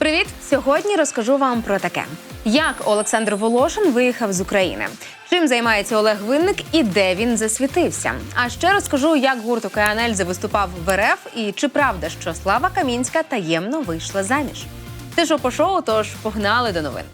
Привіт! Сьогодні розкажу вам про таке: як Олександр Волошин виїхав з України, чим займається Олег Винник і де він засвітився. А ще розкажу, як гурт «Океан виступав в РФ і чи правда, що Слава Камінська таємно вийшла заміж. Ж по шоу, тож погнали до новин.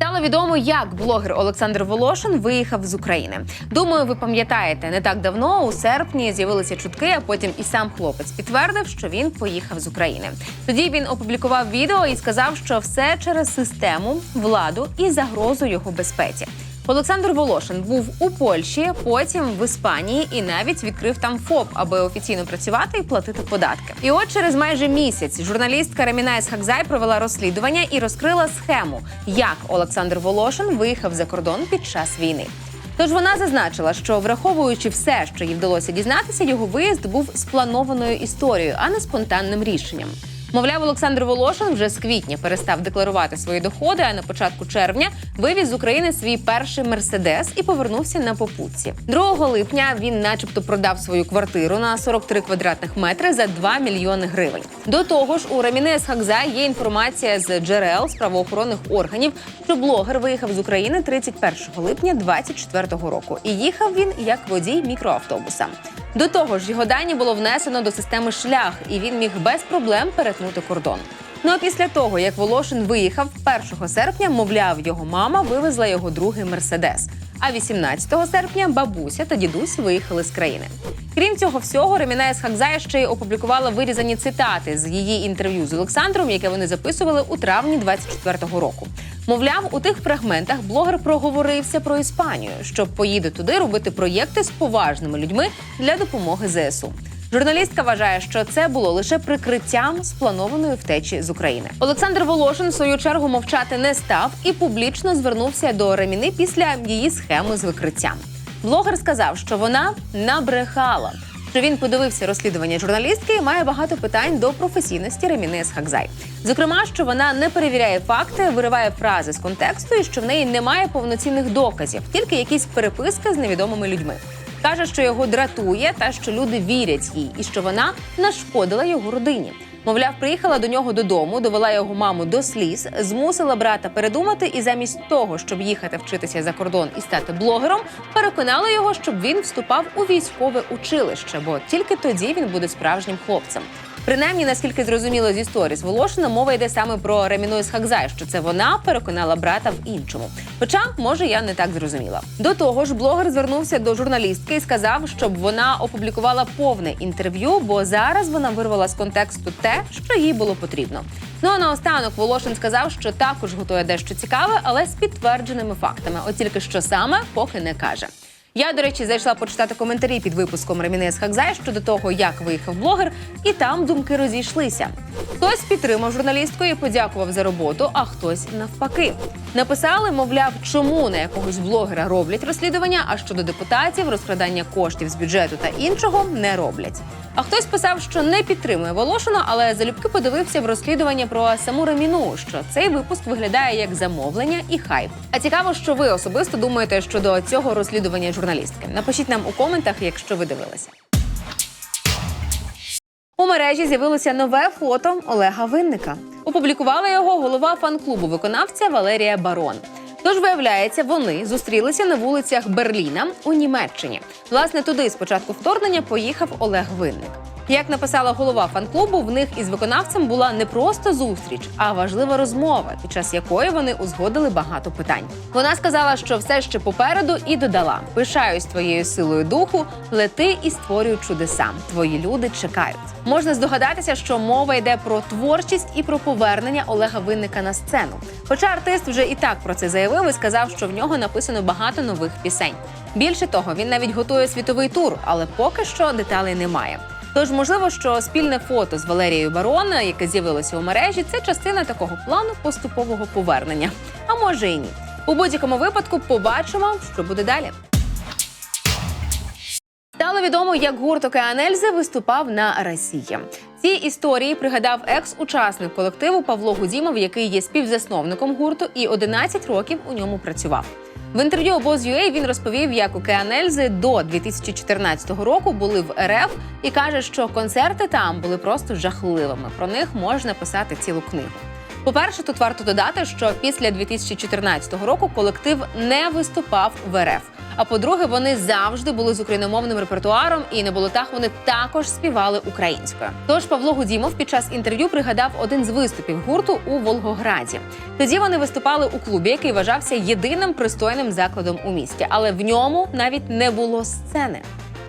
Стало відомо, як блогер Олександр Волошин виїхав з України. Думаю, ви пам'ятаєте, не так давно, у серпні, з'явилися чутки, а потім і сам хлопець підтвердив, що він поїхав з України. Тоді він опублікував відео і сказав, що все через систему, владу і загрозу його безпеці. Олександр Волошин був у Польщі, потім в Іспанії і навіть відкрив там ФОП, аби офіційно працювати і платити податки. І от через майже місяць журналістка Раміна Есхакзай провела розслідування і розкрила схему, як Олександр Волошин виїхав за кордон під час війни. Тож вона зазначила, що враховуючи все, що їй вдалося дізнатися, його виїзд був спланованою історією, а не спонтанним рішенням. Мовляв, Олександр Волошин вже з квітня перестав декларувати свої доходи, а на початку червня вивіз з України свій перший мерседес і повернувся на попутці. 2 липня він, начебто, продав свою квартиру на 43 квадратних метри за 2 мільйони гривень. До того ж, у Раміни Хакза є інформація з джерел з правоохоронних органів, що блогер виїхав з України 31 липня 2024 року, і їхав він як водій мікроавтобуса. До того ж, його дані було внесено до системи шлях, і він міг без проблем перетнути кордон. Ну а після того, як Волошин виїхав 1 серпня, мовляв, його мама вивезла його другий мерседес. А 18 серпня бабуся та дідусь виїхали з країни. Крім цього всього, Реміна Есхакзая ще й опублікувала вирізані цитати з її інтерв'ю з Олександром, яке вони записували у травні 24-го року. Мовляв, у тих фрагментах блогер проговорився про Іспанію, що поїде туди робити проєкти з поважними людьми для допомоги ЗСУ. Журналістка вважає, що це було лише прикриттям спланованої втечі з України. Олександр Волошин в свою чергу мовчати не став і публічно звернувся до Реміни після її схеми з викриттям. Блогер сказав, що вона набрехала. Що він подивився розслідування журналістки і має багато питань до професійності Реміни Схакзай. Зокрема, що вона не перевіряє факти, вириває фрази з контексту і що в неї немає повноцінних доказів, тільки якісь переписки з невідомими людьми. Каже, що його дратує та що люди вірять їй, і що вона нашкодила його родині. Мовляв, приїхала до нього додому, довела його маму до сліз, змусила брата передумати, і замість того, щоб їхати вчитися за кордон і стати блогером, переконала його, щоб він вступав у військове училище, бо тільки тоді він буде справжнім хлопцем. Принаймні, наскільки зрозуміло з історії з Волошина, мова йде саме про Реміну Ісхакзай, що це вона переконала брата в іншому. Хоча, може, я не так зрозуміла. До того ж, блогер звернувся до журналістки і сказав, щоб вона опублікувала повне інтерв'ю, бо зараз вона вирвала з контексту те, що їй було потрібно. Ну а наостанок Волошин сказав, що також готує дещо цікаве, але з підтвердженими фактами. От тільки що саме поки не каже. Я, до речі, зайшла почитати коментарі під випуском Ремінес Хакзай щодо того, як виїхав блогер, і там думки розійшлися. Хтось підтримав журналістку і подякував за роботу, а хтось навпаки. Написали, мовляв, чому на якогось блогера роблять розслідування, а щодо депутатів, розкрадання коштів з бюджету та іншого не роблять. А хтось писав, що не підтримує Волошина, але залюбки подивився в розслідування про саму Реміну, що цей випуск виглядає як замовлення і хайп. А цікаво, що ви особисто думаєте щодо цього розслідування журналістки. Напишіть нам у коментах, якщо ви дивилися. У мережі з'явилося нове фото Олега Винника. Опублікувала його голова фан-клубу виконавця Валерія Барон. Тож, виявляється, вони зустрілися на вулицях Берліна у Німеччині. Власне, туди спочатку вторгнення поїхав Олег Винник. Як написала голова фан-клубу, в них із виконавцем була не просто зустріч, а важлива розмова, під час якої вони узгодили багато питань. Вона сказала, що все ще попереду, і додала: пишаюсь твоєю силою духу, лети і створюй чудеса. Твої люди чекають. Можна здогадатися, що мова йде про творчість і про повернення Олега Винника на сцену. Хоча артист вже і так про це заявив і сказав, що в нього написано багато нових пісень. Більше того, він навіть готує світовий тур, але поки що деталей немає. Тож, можливо, що спільне фото з Валерією Барон, яке з'явилося у мережі, це частина такого плану поступового повернення. А може і ні. У будь-якому випадку побачимо, що буде далі. Стало відомо, як гурт Океанельзи виступав на Росії. Ці історії пригадав екс-учасник колективу Павло Гудімов, який є співзасновником гурту і 11 років у ньому працював. В інтерв'ю обоз.ua він розповів, як у Кеанельзи до 2014 року були в РФ і каже, що концерти там були просто жахливими. Про них можна писати цілу книгу. По-перше, тут варто додати, що після 2014 року колектив не виступав в РФ. А по-друге, вони завжди були з україномовним репертуаром, і на болотах вони також співали українською. Тож Павло Гудімов під час інтерв'ю пригадав один з виступів гурту у Волгограді. Тоді вони виступали у клубі, який вважався єдиним пристойним закладом у місті, але в ньому навіть не було сцени.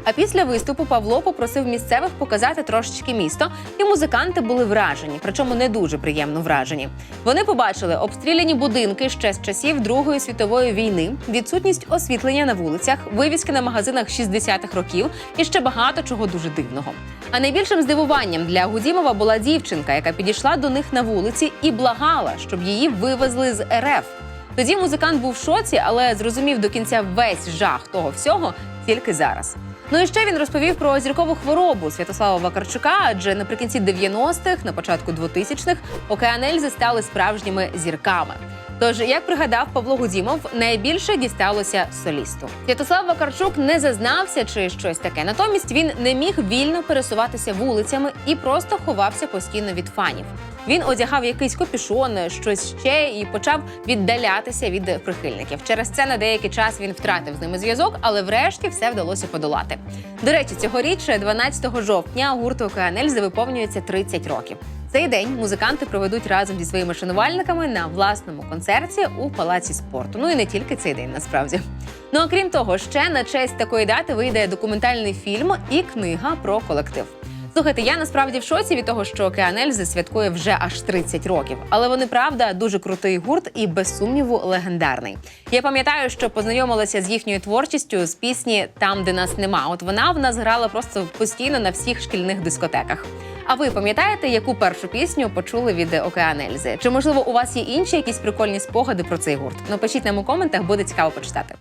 А після виступу Павло попросив місцевих показати трошечки місто, і музиканти були вражені, причому не дуже приємно вражені. Вони побачили обстріляні будинки ще з часів Другої світової війни, відсутність освітлення на вулицях, вивіски на магазинах 60-х років і ще багато чого дуже дивного. А найбільшим здивуванням для Гудімова була дівчинка, яка підійшла до них на вулиці і благала, щоб її вивезли з РФ. Тоді музикант був в шоці, але зрозумів до кінця весь жах того всього тільки зараз. Ну і ще він розповів про зіркову хворобу Святослава Вакарчука, адже наприкінці 90-х, на початку 2000-х, Океан стали справжніми зірками. Тож, як пригадав Павло Гудімов, найбільше дісталося солісту. Святослав Вакарчук не зазнався чи щось таке. Натомість він не міг вільно пересуватися вулицями і просто ховався постійно від фанів. Він одягав якийсь капюшон, щось ще і почав віддалятися від прихильників. Через це на деякий час він втратив з ними зв'язок, але врешті все вдалося подолати. До речі, цьогоріч, 12 жовтня, гурту «Океан Ельзи» виповнюється 30 років. Цей день музиканти проведуть разом зі своїми шанувальниками на власному концерті у палаці спорту. Ну і не тільки цей день, насправді. Ну а крім того, ще на честь такої дати вийде документальний фільм і книга про колектив. Слухайте, я насправді в шоці від того, що Океан Ельзи святкує вже аж 30 років. Але вони правда дуже крутий гурт і без сумніву легендарний. Я пам'ятаю, що познайомилася з їхньою творчістю з пісні Там, де нас нема. От вона в нас грала просто постійно на всіх шкільних дискотеках. А ви пам'ятаєте, яку першу пісню почули від Океан Ельзи? Чи можливо у вас є інші якісь прикольні спогади про цей гурт? Напишіть нам у коментах, буде цікаво почитати.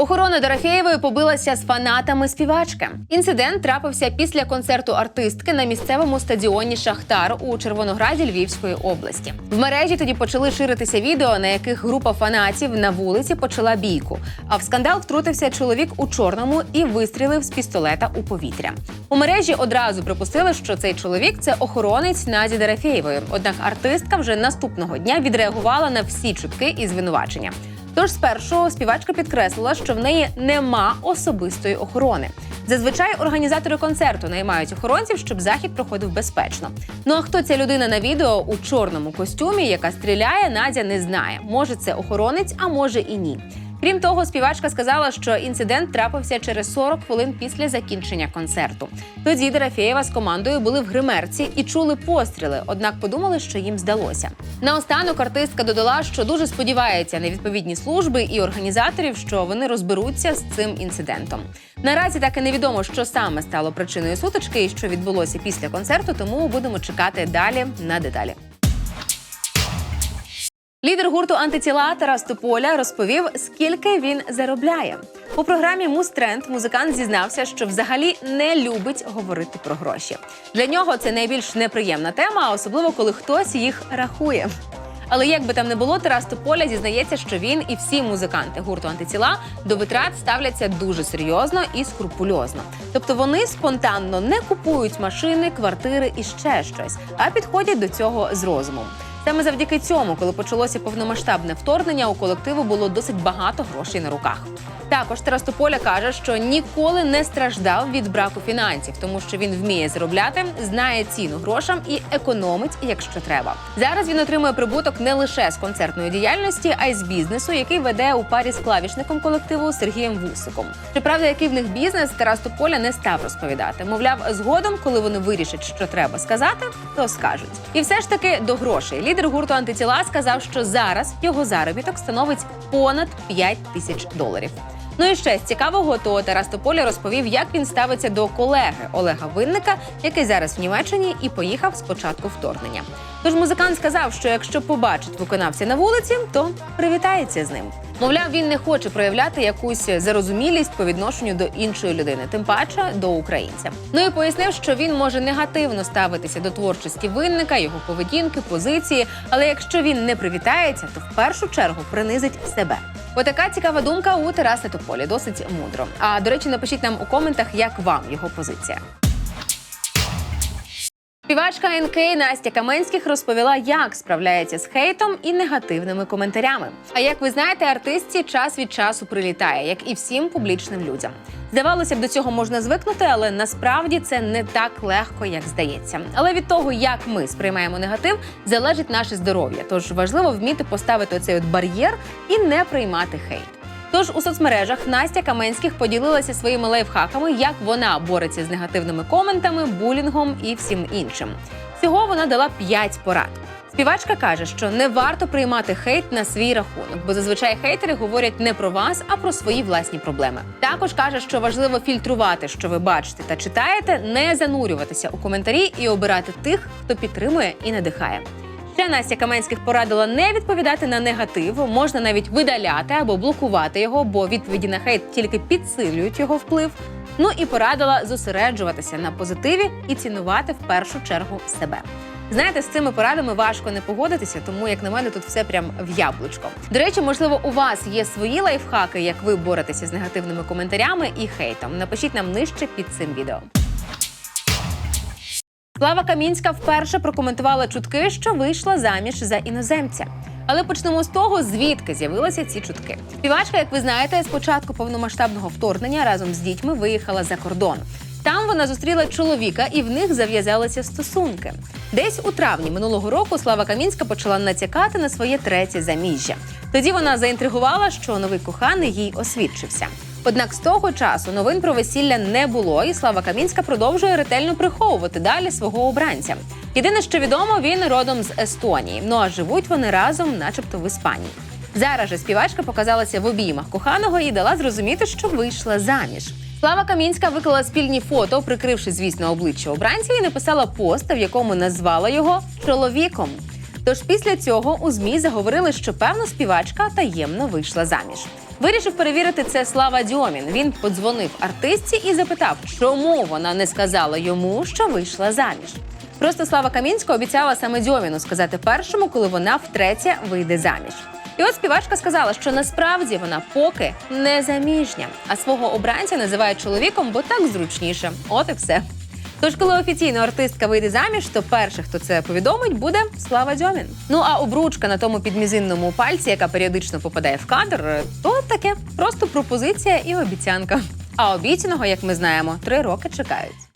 Охорона Дорофєєвої побилася з фанатами співачки. Інцидент трапився після концерту артистки на місцевому стадіоні Шахтар у Червонограді Львівської області. В мережі тоді почали ширитися відео, на яких група фанатів на вулиці почала бійку. А в скандал втрутився чоловік у чорному і вистрілив з пістолета у повітря. У мережі одразу припустили, що цей чоловік це охоронець Наді Дорофєєвої. Однак артистка вже наступного дня відреагувала на всі чутки і звинувачення. Тож спершу співачка підкреслила, що в неї нема особистої охорони. Зазвичай організатори концерту наймають охоронців, щоб захід проходив безпечно. Ну а хто ця людина на відео у чорному костюмі, яка стріляє, Надя не знає. Може, це охоронець, а може і ні. Крім того, співачка сказала, що інцидент трапився через 40 хвилин після закінчення концерту. Тоді Дорофєєва з командою були в гримерці і чули постріли, однак подумали, що їм здалося. Наостанок артистка додала, що дуже сподівається на відповідні служби і організаторів, що вони розберуться з цим інцидентом. Наразі так і невідомо, що саме стало причиною сутички і що відбулося після концерту, тому будемо чекати далі на деталі. Лідер гурту антитіла Тарас Тополя розповів, скільки він заробляє. У програмі Мустренд музикант зізнався, що взагалі не любить говорити про гроші. Для нього це найбільш неприємна тема, особливо коли хтось їх рахує. Але як би там не було, Тарас Тополя зізнається, що він і всі музиканти гурту антитіла до витрат ставляться дуже серйозно і скрупульозно. Тобто вони спонтанно не купують машини, квартири і ще щось, а підходять до цього з розумом. Саме завдяки цьому, коли почалося повномасштабне вторгнення, у колективу було досить багато грошей на руках. Також Тарас Тополя каже, що ніколи не страждав від браку фінансів, тому що він вміє заробляти, знає ціну грошам і економить, якщо треба. Зараз він отримує прибуток не лише з концертної діяльності, а й з бізнесу, який веде у парі з клавішником колективу Сергієм Вусиком. Щоправда, який в них бізнес Тарас Тополя не став розповідати. Мовляв, згодом, коли вони вирішать, що треба сказати, то скажуть. І все ж таки до грошей. Лідер гурту антитіла сказав, що зараз його заробіток становить понад 5 тисяч доларів. Ну і ще з цікавого, то Тарас Тополя розповів, як він ставиться до колеги Олега Винника, який зараз в Німеччині і поїхав з початку вторгнення. Тож музикант сказав, що якщо побачить виконавця на вулиці, то привітається з ним. Мовляв, він не хоче проявляти якусь зарозумілість по відношенню до іншої людини, тим паче до українця. Ну і пояснив, що він може негативно ставитися до творчості винника, його поведінки, позиції. Але якщо він не привітається, то в першу чергу принизить себе. Отака цікава думка у Тараса Тополі, досить мудро. А до речі, напишіть нам у коментах, як вам його позиція. Співачка НК Настя Каменських розповіла, як справляється з хейтом і негативними коментарями. А як ви знаєте, артистці час від часу прилітає, як і всім публічним людям. Здавалося б, до цього можна звикнути, але насправді це не так легко, як здається. Але від того, як ми сприймаємо негатив, залежить наше здоров'я. Тож важливо вміти поставити цей от бар'єр і не приймати хейт. Тож у соцмережах Настя Каменських поділилася своїми лайфхаками, як вона бореться з негативними коментами, булінгом і всім іншим. Всього вона дала 5 порад. Співачка каже, що не варто приймати хейт на свій рахунок, бо зазвичай хейтери говорять не про вас, а про свої власні проблеми. Також каже, що важливо фільтрувати, що ви бачите та читаєте, не занурюватися у коментарі і обирати тих, хто підтримує і надихає. Ще Настя Каменських порадила не відповідати на негатив, можна навіть видаляти або блокувати його, бо відповіді на хейт тільки підсилюють його вплив. Ну і порадила зосереджуватися на позитиві і цінувати в першу чергу себе. Знаєте, з цими порадами важко не погодитися, тому як на мене тут все прям в яблучко. До речі, можливо, у вас є свої лайфхаки, як ви боретеся з негативними коментарями і хейтом. Напишіть нам нижче під цим відео. Слава Камінська вперше прокоментувала чутки, що вийшла заміж за іноземця. Але почнемо з того, звідки з'явилися ці чутки. Співачка, як ви знаєте, з початку повномасштабного вторгнення разом з дітьми виїхала за кордон. Там вона зустріла чоловіка, і в них зав'язалися стосунки. Десь у травні минулого року Слава Камінська почала натякати на своє третє заміжжя. Тоді вона заінтригувала, що новий коханий їй освідчився. Однак з того часу новин про весілля не було, і Слава Камінська продовжує ретельно приховувати далі свого обранця. Єдине, що відомо, він родом з Естонії. Ну а живуть вони разом, начебто, в Іспанії. Зараз же співачка показалася в обіймах коханого і дала зрозуміти, що вийшла заміж. Слава Камінська виклала спільні фото, прикривши, звісно, обличчя обранця, і написала пост, в якому назвала його чоловіком. Тож після цього у змі заговорили, що певна співачка таємно вийшла заміж. Вирішив перевірити це Слава Дьомін. Він подзвонив артистці і запитав, чому вона не сказала йому, що вийшла заміж. Просто Слава Камінська обіцяла саме Дьоміну сказати першому, коли вона втретє вийде заміж. І от співачка сказала, що насправді вона поки не заміжня, а свого обранця називає чоловіком, бо так зручніше. От і все. Тож, коли офіційно артистка вийде заміж, то перший, хто це повідомить, буде Слава Дьомін. Ну а обручка на тому підмізинному пальці, яка періодично попадає в кадр, то таке просто пропозиція і обіцянка. А обіцяного, як ми знаємо, три роки чекають.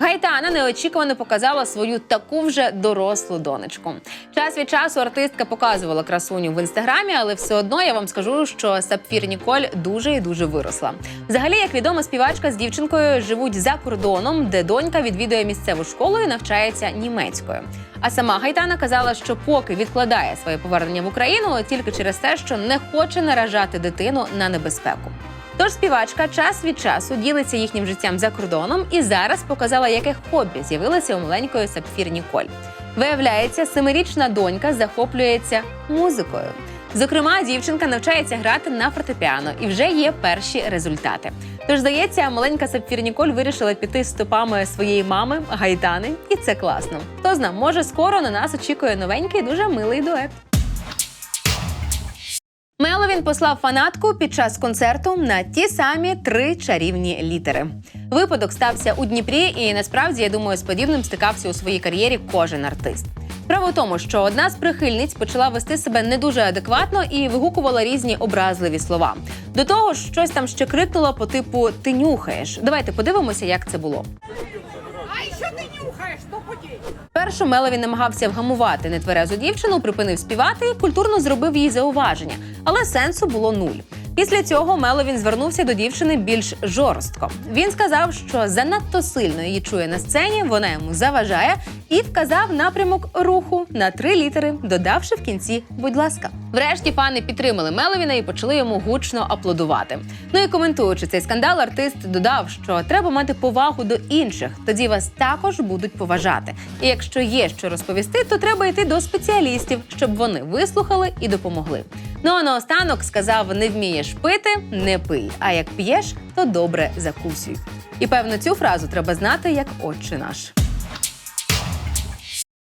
Гайтана неочікувано показала свою таку вже дорослу донечку. Час від часу артистка показувала красуню в інстаграмі, але все одно я вам скажу, що Сапфір Ніколь дуже і дуже виросла. Взагалі, як відомо, співачка з дівчинкою живуть за кордоном, де донька відвідує місцеву школу і навчається німецькою. А сама Гайтана казала, що поки відкладає своє повернення в Україну тільки через те, що не хоче наражати дитину на небезпеку. Тож співачка час від часу ділиться їхнім життям за кордоном і зараз показала, яке хобі з'явилося у маленької Сапфір Ніколь. Виявляється, семирічна донька захоплюється музикою. Зокрема, дівчинка навчається грати на фортепіано і вже є перші результати. Тож, здається, маленька Сапфір Ніколь вирішила піти стопами своєї мами Гайтани, і це класно. Хто зна, може скоро на нас очікує новенький, дуже милий дует. Меловін послав фанатку під час концерту на ті самі три чарівні літери. Випадок стався у Дніпрі, і насправді я думаю, з подібним стикався у своїй кар'єрі кожен артист. Справа в тому, що одна з прихильниць почала вести себе не дуже адекватно і вигукувала різні образливі слова. До того ж, щось там ще крикнула по типу Ти нюхаєш. Давайте подивимося, як це було. Подей? Першу Мелові намагався вгамувати нетверезу дівчину, припинив співати і культурно зробив їй зауваження, але сенсу було нуль. Після цього Меловін звернувся до дівчини більш жорстко. Він сказав, що занадто сильно її чує на сцені, вона йому заважає, і вказав напрямок руху на три літери, додавши в кінці, будь ласка. Врешті фани підтримали Меловіна і почали йому гучно аплодувати. Ну і коментуючи цей скандал, артист додав, що треба мати повагу до інших, тоді вас також будуть поважати. І якщо є що розповісти, то треба йти до спеціалістів, щоб вони вислухали і допомогли. Ну а наостанок сказав: не вмієш пити, не пий. А як п'єш, то добре закусуй. І певно, цю фразу треба знати як отче наш.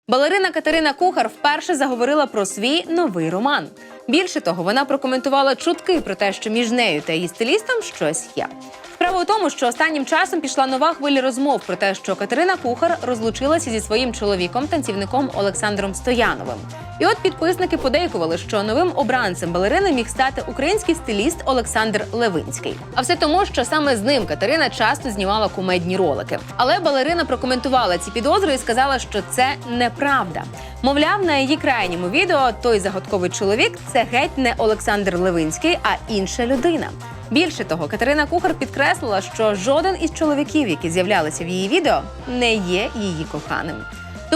Балерина Катерина Кухар вперше заговорила про свій новий роман. Більше того, вона прокоментувала чутки про те, що між нею та її стилістом щось є. Справа у тому, що останнім часом пішла нова хвиля розмов про те, що Катерина Кухар розлучилася зі своїм чоловіком, танцівником Олександром Стояновим. І от підписники подейкували, що новим обранцем балерини міг стати український стиліст Олександр Левинський. А все тому, що саме з ним Катерина часто знімала кумедні ролики. Але балерина прокоментувала ці підозри і сказала, що це неправда. Мовляв, на її крайньому відео той загадковий чоловік це геть не Олександр Левинський, а інша людина. Більше того, Катерина Кухар підкреслила, що жоден із чоловіків, які з'являлися в її відео, не є її коханим.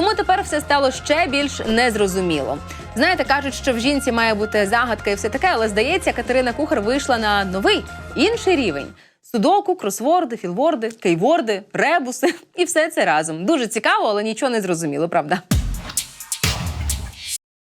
Тому тепер все стало ще більш незрозуміло. Знаєте, кажуть, що в жінці має бути загадка і все таке, але здається, Катерина Кухар вийшла на новий інший рівень. Судоку, кросворди, філворди, кейворди, ребуси і все це разом. Дуже цікаво, але нічого не зрозуміло, правда.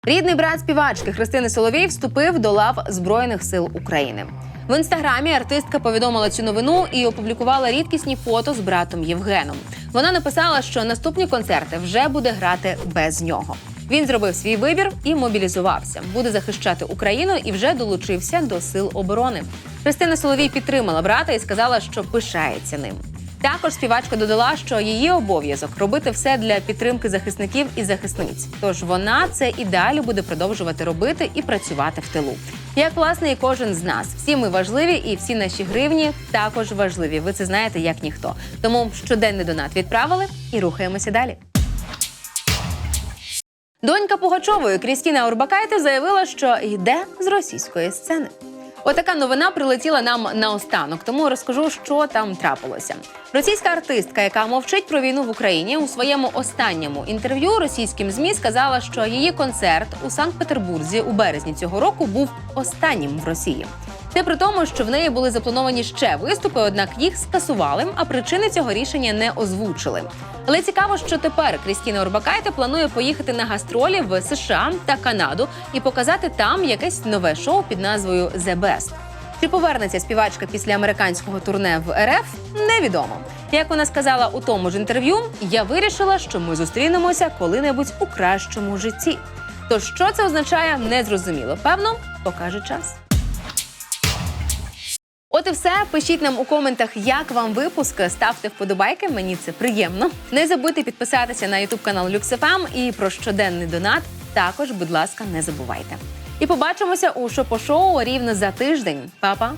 Рідний брат співачки Христини Соловій вступив до лав Збройних сил України. В інстаграмі артистка повідомила цю новину і опублікувала рідкісні фото з братом Євгеном. Вона написала, що наступні концерти вже буде грати без нього. Він зробив свій вибір і мобілізувався. Буде захищати Україну і вже долучився до сил оборони. Христина Соловій підтримала брата і сказала, що пишається ним. Також співачка додала, що її обов'язок робити все для підтримки захисників і захисниць. Тож вона це і далі буде продовжувати робити і працювати в тилу. Як власне і кожен з нас, всі ми важливі, і всі наші гривні також важливі. Ви це знаєте як ніхто. Тому щоденний донат відправили і рухаємося далі. Донька Пугачової Крістіна Орбакайте заявила, що йде з російської сцени. Отака новина прилетіла нам наостанок, тому розкажу, що там трапилося. Російська артистка, яка мовчить про війну в Україні, у своєму останньому інтерв'ю російським змі сказала, що її концерт у Санкт-Петербурзі у березні цього року був останнім в Росії. Це при тому, що в неї були заплановані ще виступи, однак їх скасували, а причини цього рішення не озвучили. Але цікаво, що тепер Крістіна Орбакайте планує поїхати на гастролі в США та Канаду і показати там якесь нове шоу під назвою «The Best». Чи повернеться співачка після американського турне в РФ? Невідомо. Як вона сказала у тому ж інтерв'ю, я вирішила, що ми зустрінемося коли-небудь у кращому житті. То що це означає, незрозуміло. Певно, покаже час. От і все. Пишіть нам у коментах, як вам випуск. Ставте вподобайки, мені це приємно. Не забудьте підписатися на ютуб канал LuxFM і про щоденний донат. Також, будь ласка, не забувайте. І побачимося у шопо-шоу рівно за тиждень. Па-па!